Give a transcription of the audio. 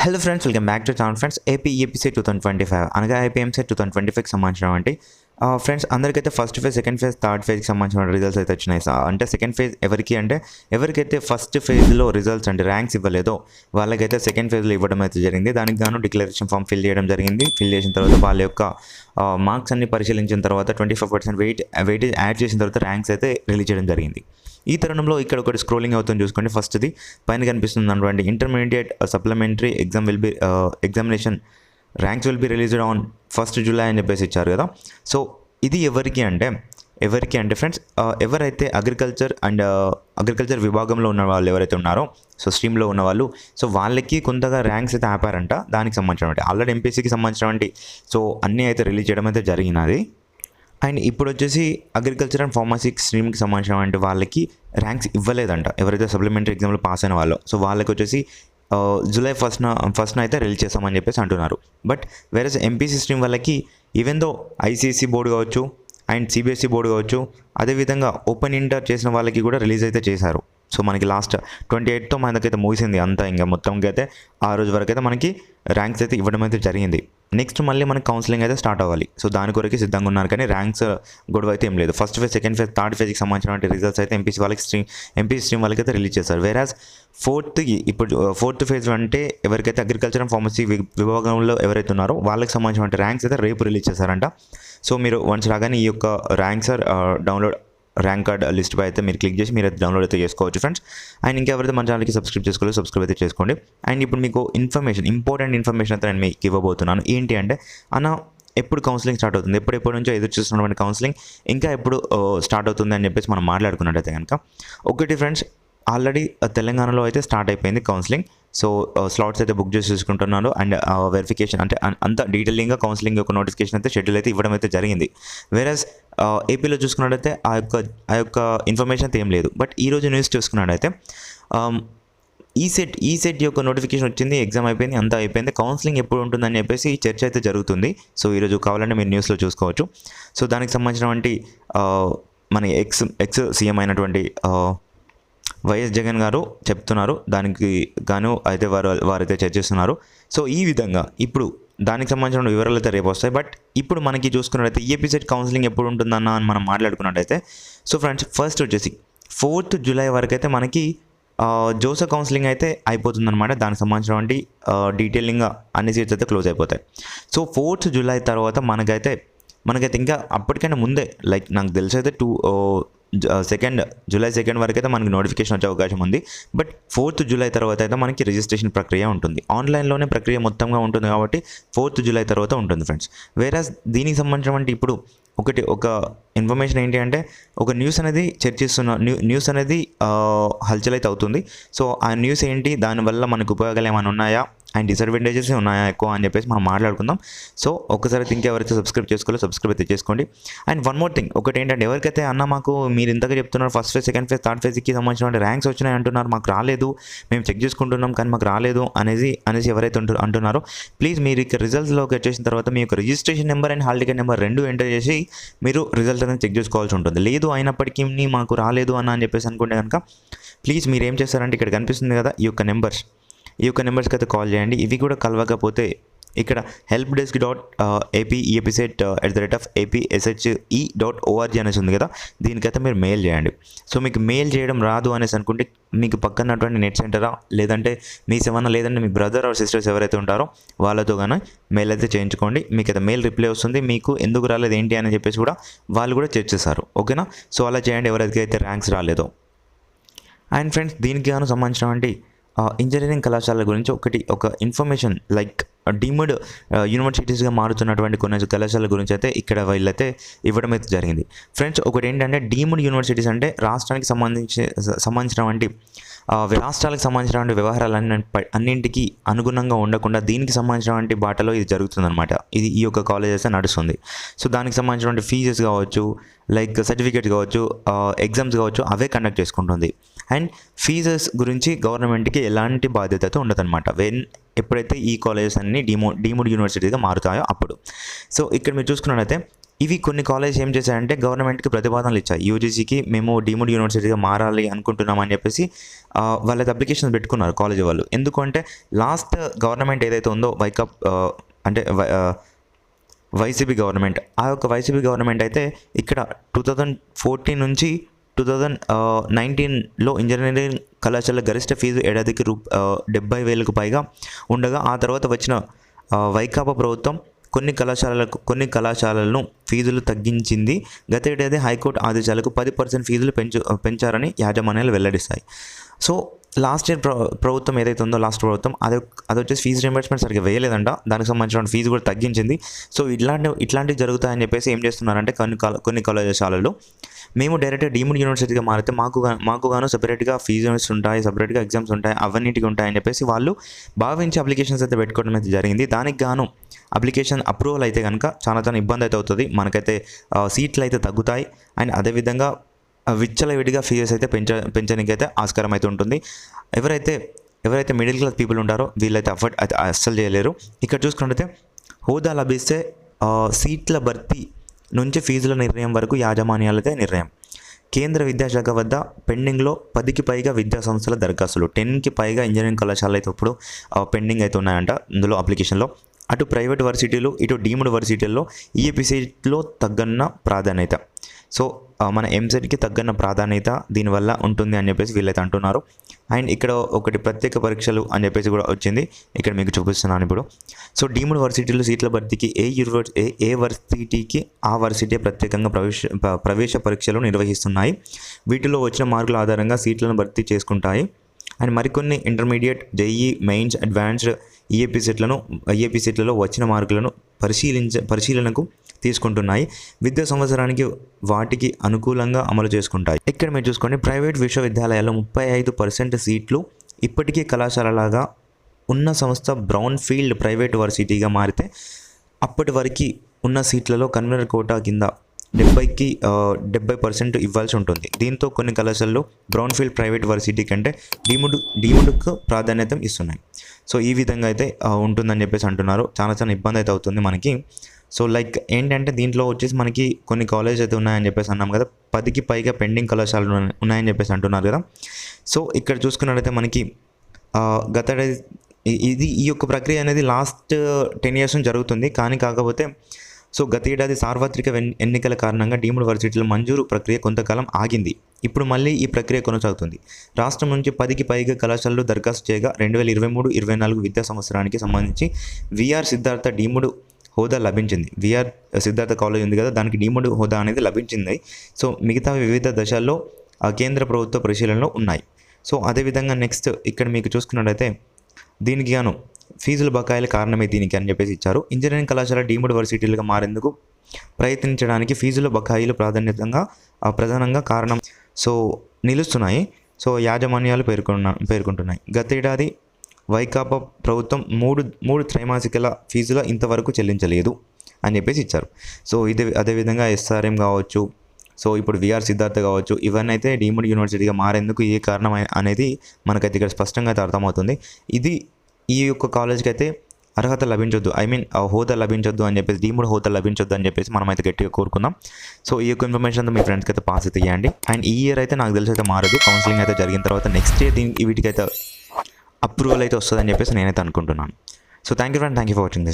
Hello friends welcome back to channel friends AP EPC two thousand twenty five అనగా IPMC two thousand twenty ఫైవ్కి సంబంధించినటువంటి friends అందరికైతే first phase second phase third ఫేజ్కి సంబంధించిన results అయితే వచ్చినాయి అంటే second phase ఎవరికి అంటే ఎవరికైతే ఫస్ట్ ఫేజ్లో రిజల్ట్స్ అంటే ర్యాంక్స్ ఇవ్వలేదో వాళ్ళకైతే సెకండ్ ఫేజ్లో ఇవ్వడం అయితే జరిగింది. దానికి గాను డిక్లరేషన్ ఫామ్ ఫిల్ చేయడం జరిగింది. ఫిల్ చేసిన తర్వాత వాళ్ళ యొక్క మార్క్స్ అన్ని పరిశీలించిన తర్వాత twenty five percent weight weightage add చేసిన తర్వాత ర్యాంక్స్ అయితే రిలీజ్ చేయడం జరిగింది. ఈ తరుణంలో ఇక్కడ ఒకటి స్క్రోలింగ్ అవుతుంది చూసుకోండి. ఫస్ట్ది పైన కనిపిస్తుంది అన్నటువంటి intermediate supplementary exam will be examination ranks will be released on first July అని చెప్పేసి ఇచ్చారు కదా. సో ఇది ఎవరికి అంటే ఎవరికి అంటే ఫ్రెండ్స్ ఎవరైతే అగ్రికల్చర్ అండ్ అగ్రికల్చర్ విభాగంలో ఉన్న వాళ్ళు ఎవరైతే ఉన్నారో సో స్ట్రీమ్లో ఉన్న వాళ్ళు సో వాళ్ళకి కొంతగా ర్యాంక్స్ అయితే ఆపారంట దానికి సంబంధించినటువంటి ఆల్రెడీ ఎంపీసీకి సంబంధించినటువంటి సో అన్నీ అయితే రిలీజ్ చేయడం అయితే జరిగినది. అండ్ ఇప్పుడు వచ్చేసి అగ్రికల్చర్ అండ్ ఫార్మసీ స్ట్రీమ్కి సంబంధించినటువంటి వాళ్ళకి ర్యాంక్స్ ఇవ్వలేదంట. ఎవరైతే సప్లిమెంటరీ ఎగ్జామ్లో పాస్ అయిన వాళ్ళు సో వాళ్ళకి వచ్చేసి జూలై ఫస్ట్న ఫస్ట్న అయితే రిలీజ్ చేస్తామని చెప్పేసి అంటున్నారు. బట్ వేరే ఎంపీసీ స్ట్రీమ్ వాళ్ళకి ఈవెన్ దో ఐసీఎస్సీ బోర్డు కావచ్చు అండ్ సిబిఎస్ఈ బోర్డు కావచ్చు అదేవిధంగా ఓపెన్ ఇంటర్ చేసిన వాళ్ళకి కూడా రిలీజ్ అయితే చేశారు. సో మనకి లాస్ట్ ట్వంటీ ఎయిట్తో మనకైతే ముగిసింది అంతా ఇంకా. మొత్తంకి అయితే ఆ రోజు వరకు అయితే మనకి ర్యాంక్స్ అయితే ఇవ్వడం అయితే జరిగింది. నెక్స్ట్ మళ్ళీ మనకి కౌన్సిలింగ్ అయితే స్టార్ట్ అవ్వాలి. సో దాని కొరకు సిద్ధంగా ఉన్నారు కానీ ర్యాంక్స్ గొడవ అయితే ఏం లేదు. First phase second phase third ఫేజ్కి సంబంధించిన రిజల్ట్స్ అయితే ఎంపీసీ వాళ్ళకి స్ట్రీమ్ ఎంపీసీ స్ట్రీమ్ వాళ్ళకి అయితే రిలీజ్ చేస్తారు వేరాజ్ ఫోర్త్ ఇప్పుడు ఫోర్త్ ఫేజ్ అంటే ఎవరికైతే అగ్రికల్చర్ అండ్ ఫార్మసీ విభాగంలో ఎవరైతే ఉన్నారో వాళ్ళకి సంబంధించిన ర్యాంక్స్ అయితే రేపు రిలీజ్ చేస్తారంట సో మీరు వన్స్ రాగానే ఈ యొక్క ranks download rank card list పై అయితే మీరు క్లిక్ చేసి మీరు అయితే డౌన్లోడ్ అయితే చేసుకోవచ్చు ఫ్రెండ్స్ అండ్ ఇంకెవరైతే మన ఛానల్కి సబ్స్క్రైబ్ చేసుకోలేదు సబ్స్క్రైబ్ అయితే చేసుకోండి. అండ్ ఇప్పుడు మీకు ఇన్ఫర్మేషన్ ఇంపార్టెంట్ ఇన్ఫర్మేషన్ అయితే నేను మీకు ఇవ్వబోతున్నాను. ఏంటి అంటే అన్న ఎప్పుడు కౌన్సిలింగ్ స్టార్ట్ అవుతుంది? ఎప్పుడు ఎప్పటి నుంచో ఎదురు చూస్తున్నటువంటి కౌన్సిలింగ్ ఇంకా ఎప్పుడు స్టార్ట్ అవుతుంది అని చెప్పేసి మనం మాట్లాడుకున్నట్టయితే కనుక ఒకటి ఫ్రెండ్స్ ఆల్రెడీ తెలంగాణలో అయితే స్టార్ట్ అయిపోయింది కౌన్సిలింగ్ సో స్లాట్స్ అయితే బుక్ చేసి చూసుకుంటున్నారు. అండ్ వెరిఫికేషన్ అంటే అంత డీటెయిలింగ్గా కౌన్సిలింగ్ యొక్క నోటిఫికేషన్ అయితే షెడ్యూల్ అయితే ఇవ్వడం అయితే జరిగింది. వేరస్ ఏపీలో చూసుకున్నట్టయితే ఆ యొక్క ఆ యొక్క ఇన్ఫర్మేషన్ అయితే ఏం లేదు. బట్ ఈరోజు న్యూస్ చూసుకున్నట్టయితే um, ఈ సెట్ ఈ సెట్ యొక్క నోటిఫికేషన్ వచ్చింది ఎగ్జామ్ అయిపోయింది అంతా అయిపోయింది. కౌన్సిలింగ్ ఎప్పుడు ఉంటుందని చెప్పేసి చర్చ అయితే జరుగుతుంది. సో ఈరోజు కావాలంటే మీరు న్యూస్లో చూసుకోవచ్చు. సో దానికి సంబంధించినటువంటి మన ఎక్స్ ఎక్స్ సీఎం అయినటువంటి వైఎస్ జగన్ గారు చెప్తున్నారు. దానికి గాను అయితే వారు వారైతే చర్చిస్తున్నారు. సో ఈ విధంగా ఇప్పుడు దానికి సంబంధించిన వివరాలు అయితే రేపు వస్తాయి. బట్ ఇప్పుడు మనకి చూసుకున్నట్టయితే ఈ ఎపిసోడ్ కౌన్సిలింగ్ ఎప్పుడు ఉంటుందన్న అని మనం మాట్లాడుకున్నట్టయితే సో ఫ్రెండ్స్ ఫస్ట్ వచ్చేసి ఫోర్త్ జూలై వరకు అయితే మనకి ఆ, జోసా కౌన్సిలింగ్ అయితే అయిపోతుందన్నమాట. దానికి సంబంధించినటువంటి డీటెయిలింగ్గా అన్ని సీట్స్ అయితే క్లోజ్ అయిపోతాయి. సో ఫోర్త్ జూలై తర్వాత మనకైతే మనకైతే ఇంకా అప్పటికైనా ముందే లైక్ నాకు తెలిసి అయితే టూ సెకండ్ జూలై సెకండ్ వరకు అయితే మనకి నోటిఫికేషన్ వచ్చే అవకాశం ఉంది. బట్ ఫోర్త్ జూలై తర్వాత అయితే మనకి రిజిస్ట్రేషన్ ప్రక్రియ ఉంటుంది. ఆన్లైన్లోనే ప్రక్రియ మొత్తంగా ఉంటుంది కాబట్టి ఫోర్త్ జూలై తర్వాత ఉంటుంది ఫ్రెండ్స్ వేరే దీనికి సంబంధించినటువంటి ఇప్పుడు ఒకటి ఒక ఇన్ఫర్మేషన్ ఏంటి అంటే ఒక న్యూస్ అనేది చర్చిస్తున్న న్యూ న్యూస్ అనేది హల్చల్ అయితే అవుతుంది. సో ఆ న్యూస్ ఏంటి? దానివల్ల మనకు ఉపయోగాలు ఏమైనా ఉన్నాయా? అండ్ డిసడ్వాంటేజెస్ ఉన్నాయా ఎక్కువ అని చెప్పేసి మనం మాట్లాడుకుందాం. సో ఒకసారి అయితే ఇంకెవరైతే సబ్స్క్రైబ్ చేసుకోవాలో సబ్స్క్రైబ్ అయితే చేసుకోండి. అండ్ వన్ మోర్ థింగ్ ఒకటి ఏంటంటే ఎవరికైతే అన్న మాకు మీరు ఇంతగా చెప్తున్నారు first phase second phase third ఫేజ్కి సంబంధించిన ర్యాంక్స్ వచ్చినాయి అంటున్నారు మాకు రాలేదు మేము చెక్ చేసుకుంటున్నాం కానీ మాకు రాలేదు అనేది అనేసి ఎవరైతే ఉంటు అంటున్నారో ప్లీజ్ మీరు ఇక రిజల్ట్స్లోకి వచ్చేసిన తర్వాత మీ యొక్క registration number and hall ticket number రెండు ఎంటర్ చేసి మీరు రిజల్ట్ అనేది చెక్ చేసుకోవాల్సి ఉంటుంది. లేదు అయినప్పటికీ మాకు రాలేదు అన్న అని చెప్పేసి అనుకుంటే కనుక ప్లీజ్ మీరు ఏం చేస్తారంటే ఇక్కడ కనిపిస్తుంది కదా ఈ యొక్క నెంబర్స్ ఈ యొక్క నెంబర్స్కి అయితే కాల్ చేయండి. ఇవి కూడా కలవకపోతే ఇక్కడ help desk dot AP EAPCET at the rate of APSHE dot ORG అనేసి ఉంది కదా దీనికైతే మీరు మెయిల్ చేయండి. సో మీకు మెయిల్ చేయడం రాదు అనేసి అనుకుంటే మీకు పక్కనటువంటి నెట్ సెంటరా లేదంటే మీ ఏమన్నా లేదంటే మీ బ్రదర్ ఆర్ సిస్టర్స్ ఎవరైతే ఉంటారో వాళ్ళతో కానీ మెయిల్ అయితే చేయించుకోండి. మీకు అయితే మెయిల్ రిప్లై వస్తుంది. మీకు ఎందుకు రాలేదు ఏంటి అని చెప్పేసి కూడా వాళ్ళు కూడా చర్చిస్తారు ఓకేనా? సో అలా చేయండి. ఎవరికైతే ర్యాంక్స్ రాలేదో. అండ్ ఫ్రెండ్స్ దీనికి గాను సంబంధించినటువంటి ఇంజనీరింగ్ కళాశాల గురించి ఒకటి ఒక ఇన్ఫర్మేషన్ లైక్ డీమ్డ్ యూనివర్సిటీస్గా మారుతున్నటువంటి కొన్ని కళాశాల గురించి అయితే ఇక్కడ వీళ్ళైతే ఇవ్వడం అయితే జరిగింది. ఫ్రెండ్స్ ఒకటి ఏంటంటే డీమ్డ్ యూనివర్సిటీస్ అంటే రాష్ట్రానికి సంబంధించి సంబంధించినటువంటి రాష్ట్రాలకు సంబంధించినటువంటి వ్యవహారాలన్నీ అన్నింటికి అనుగుణంగా ఉండకుండా దీనికి సంబంధించినటువంటి బాటలో ఇది జరుగుతుందన్నమాట. ఇది ఈ యొక్క కాలేజ్ అయితే నడుస్తుంది. సో దానికి సంబంధించినటువంటి ఫీజెస్ కావచ్చు లైక్ సర్టిఫికేట్ కావచ్చు ఎగ్జామ్స్ కావచ్చు అవే కండక్ట్ చేసుకుంటుంది. అండ్ ఫీజెస్ గురించి గవర్నమెంట్కి ఎలాంటి బాధ్యత అయితే ఉండదన్నమాట. వెన్ ఎప్పుడైతే ఈ కాలేజెస్ అన్ని డీమో డీమ్డ్ యూనివర్సిటీగా మారుతాయో అప్పుడు. సో ఇక్కడ మీరు చూసుకున్నట్లయితే ఇవి కొన్ని కాలేజ్ ఏం చేశాయంటే గవర్నమెంట్కి ప్రతిపాదనలు ఇచ్చాయి. యూజీసీకి మేము డీమ్డ్ యూనివర్సిటీగా మారాలి అనుకుంటున్నామని చెప్పేసి వాళ్ళది అప్లికేషన్ పెట్టుకున్నారు కాలేజ్ వాళ్ళు. ఎందుకంటే లాస్ట్ గవర్నమెంట్ ఏదైతే ఉందో వైకప్ అంటే వైసీపీ గవర్నమెంట్ ఆ యొక్క వైసీపీ గవర్నమెంట్ అయితే ఇక్కడ టూ థౌజండ్ ఫోర్టీన్ నుంచి టూ థౌజండ్ నైన్టీన్లో ఇంజనీరింగ్ కళాశాల గరిష్ట ఫీజు ఏడాదికి రూ డెబ్బై వేలకు పైగా ఉండగా ఆ తర్వాత వచ్చిన వైకాపా ప్రభుత్వం కొన్ని కళాశాలలకు కొన్ని కళాశాలలను ఫీజులు తగ్గించింది. గత ఏడాది హైకోర్టు ఆదేశాలకు పది పర్సెంట్ ఫీజులు పెంచు పెంచారని యాజమాన్యాలు వెల్లడిస్తాయి. సో లాస్ట్ ఇయర్ ప్ర ప్రభుత్వం ఏదైతే ఉందో లాస్ట్ ప్రభుత్వం అది అది వచ్చేసి ఫీజు రింబర్స్మెంట్ సరిగ్గా వేయలేదంట. దానికి సంబంధించిన ఫీజు కూడా తగ్గించింది. సో ఇట్లాంటి ఇట్లాంటివి జరుగుతాయని చెప్పేసి ఏం చేస్తున్నారంటే కొన్ని కొన్ని కళాశాలలు మేము డైరెక్ట్గా డీమ్డ్ యూనివర్సిటీగా మారితే మాకు మాకు గాను సపరేట్గా ఫీజుస్ ఉంటాయి సపరేట్గా ఎగ్జామ్స్ ఉంటాయి అవన్నిటికి ఉంటాయని చెప్పేసి వాళ్ళు భావించి అప్లికేషన్స్ అయితే పెట్టుకోవడం అయితే జరిగింది. దానికి గాను అప్లికేషన్ అప్రూవల్ అయితే కనుక చాలా చాలా ఇబ్బంది అయితే అవుతుంది. మనకైతే సీట్లు అయితే తగ్గుతాయి. అండ్ అదేవిధంగా విచ్చలవిడిగా ఫీజెస్ అయితే పెంచ పెంచడానికి అయితే ఆస్కారం అయితే ఉంటుంది. ఎవరైతే ఎవరైతే మిడిల్ క్లాస్ పీపుల్ ఉంటారో వీళ్ళైతే అఫర్ట్ అయితే అస్సలు చేయలేరు. ఇక్కడ చూసుకుంటే హోదా లభిస్తే సీట్ల భర్తీ నుంచి ఫీజుల నిర్ణయం వరకు యాజమాన్యాలదే నిర్ణయం. కేంద్ర విద్యాశాఖ వద్ద పెండింగ్లో పదికి పైగా విద్యా సంస్థల దరఖాస్తులు టెన్కి పైగా ఇంజనీరింగ్ కళాశాలలు అయితే ఇప్పుడు పెండింగ్ అయితే ఉన్నాయంట ఇందులో అప్లికేషన్లో. అటు ప్రైవేట్ వర్సిటీలు ఇటు డీమ్డ్ వర్సిటీల్లో ఈఎపిసిలో తగ్గన్న ప్రాధాన్యత. సో మన ఎంసెట్కి తగ్గన్న ప్రాధాన్యత దీనివల్ల ఉంటుంది అని చెప్పేసి వీళ్ళైతే అంటున్నారు. అండ్ ఇక్కడ ఒకటి ప్రత్యేక పరీక్షలు అని చెప్పేసి కూడా వచ్చింది. ఇక్కడ మీకు చూపిస్తున్నాను ఇప్పుడు. సో డీమ్డ్ వర్సిటీలు సీట్ల భర్తీకి ఏ యూనివర్సి ఏ ఏ వర్సిటీకి ఆ వర్సిటీ ప్రత్యేకంగా ప్రవేశ ప్రవేశ పరీక్షలు నిర్వహిస్తున్నాయి. వీటిలో వచ్చిన మార్కుల ఆధారంగా సీట్లను భర్తీ చేసుకుంటాయి. అండ్ మరికొన్ని intermediate JE mains advanced EAP సెట్లను ఐఏపీ సెట్లలో వచ్చిన మార్కులను పరిశీలించ పరిశీలనకు తీసుకుంటున్నాయి. విద్యా సంవత్సరానికి వాటికి అనుకూలంగా అమలు చేసుకుంటాయి. ఇక్కడ మీరు చూసుకోండి ప్రైవేట్ విశ్వవిద్యాలయాల్లో ముప్పై ఐదు పర్సెంట్ సీట్లు ఇప్పటికీ కళాశాలలాగా ఉన్న సంస్థ బ్రౌన్ ఫీల్డ్ ప్రైవేట్ వర్సిటీగా మారితే అప్పటి వరకు ఉన్న సీట్లలో కన్వీనర్ కోటా కింద డెబ్బైకి డెబ్బై పర్సెంట్ ఇవ్వాల్సి ఉంటుంది. దీంతో కొన్ని కళాశాలలు బ్రౌన్ ఫీల్డ్ ప్రైవేట్ వర్సిటీ కంటే డీముడ్ డీముడ్కు ప్రాధాన్యత ఇస్తున్నాయి. సో ఈ విధంగా అయితే ఉంటుందని చెప్పేసి అంటున్నారు. చాలా చాలా ఇబ్బంది అయితే అవుతుంది మనకి. సో లైక్ ఏంటంటే దీంట్లో వచ్చేసి మనకి కొన్ని కాలేజ్ అయితే ఉన్నాయని చెప్పేసి అన్నాం కదా. పదికి పైగా పెండింగ్ కళాశాలలు ఉన్నాయని చెప్పేసి అంటున్నారు కదా. సో ఇక్కడ చూసుకున్నట్లయితే మనకి గత ఇది ఈ యొక్క ప్రక్రియ అనేది లాస్ట్ టెన్ ఇయర్స్ నుంచి జరుగుతుంది. కానీ కాకపోతే సో గత ఏడాది సార్వత్రిక ఎన్నికల కారణంగా డీమ్డ్ వర్సిటీల మంజూరు ప్రక్రియ కొంతకాలం ఆగింది. ఇప్పుడు మళ్ళీ ఈ ప్రక్రియ కొనసాగుతుంది. రాష్ట్రం నుంచి పదికి పైగా కళాశాలలు దరఖాస్తు చేయగా రెండు వేల ఇరవై మూడు ఇరవై నాలుగు విద్యా సంవత్సరానికి సంబంధించి విఆర్ సిద్ధార్థ డీమ్డ్ హోదా లభించింది. విఆర్ సిద్ధార్థ కాలేజ్ ఉంది కదా దానికి డీమ్డ్ హోదా అనేది లభించింది. సో మిగతా వివిధ దశల్లో ఆ కేంద్ర ప్రభుత్వ పరిశీలనలో ఉన్నాయి. సో అదేవిధంగా నెక్స్ట్ ఇక్కడ మీకు చూసుకున్నట్లయితే దీనికి గాను ఫీజుల బకాయిల కారణమే దీనికి అని చెప్పేసి ఇచ్చారు. ఇంజనీరింగ్ కళాశాల డీమ్డ్ వర్సిటీలుగా మారేందుకు ప్రయత్నించడానికి ఫీజుల బకాయిలు ప్రాధాన్యతంగా ఆ, ప్రధానంగా కారణం సో నిలుస్తున్నాయి. సో యాజమాన్యాలు పేర్కొన్న పేర్కొంటున్నాయి. గతేడాది వైకాపా ప్రభుత్వం మూడు మూడు త్రైమాసికల ఫీజుల ఇంతవరకు చెల్లించలేదు అని చెప్పేసి ఇచ్చారు. సో ఇదే అదేవిధంగా ఎస్ఆర్ఎం కావచ్చు సో ఇప్పుడు విఆర్ సిద్ధార్థ కావచ్చు ఇవన్నీ అయితే డీమ్డ్ యూనివర్సిటీగా మారేందుకు ఏ కారణం అనేది మనకైతే ఇక్కడ స్పష్టంగా అయితే అర్థమవుతుంది. ఇది ఈ యొక్క కాలేజ్కి అయితే అర్హత లభించొద్దు. ఐ మీన్ హోదా లభించొద్దు అని చెప్పేసి డీమ్డ్ హోదా లభించొద్దు అని చెప్పేసి మనం అయితే గట్టిగా కోరుకుందాం. సో ఈ యొక్క ఇన్ఫర్మేషన్ అంతా మీ ఫ్రెండ్స్కి అయితే పాస్ అయితే ఇవ్వండి అండ్ ఈ ఇయర్ అయితే నాకు తెలిసి అయితే మారదు. కౌన్సిలింగ్ అయితే జరిగిన తర్వాత నెక్స్ట్ ఇయర్ దీనికి వీటికైతే అప్రూవల్ అయితే వస్తుందని చెప్పేసి నేనైతే అనుకుంటున్నాను. So thank you friend thank you for watching this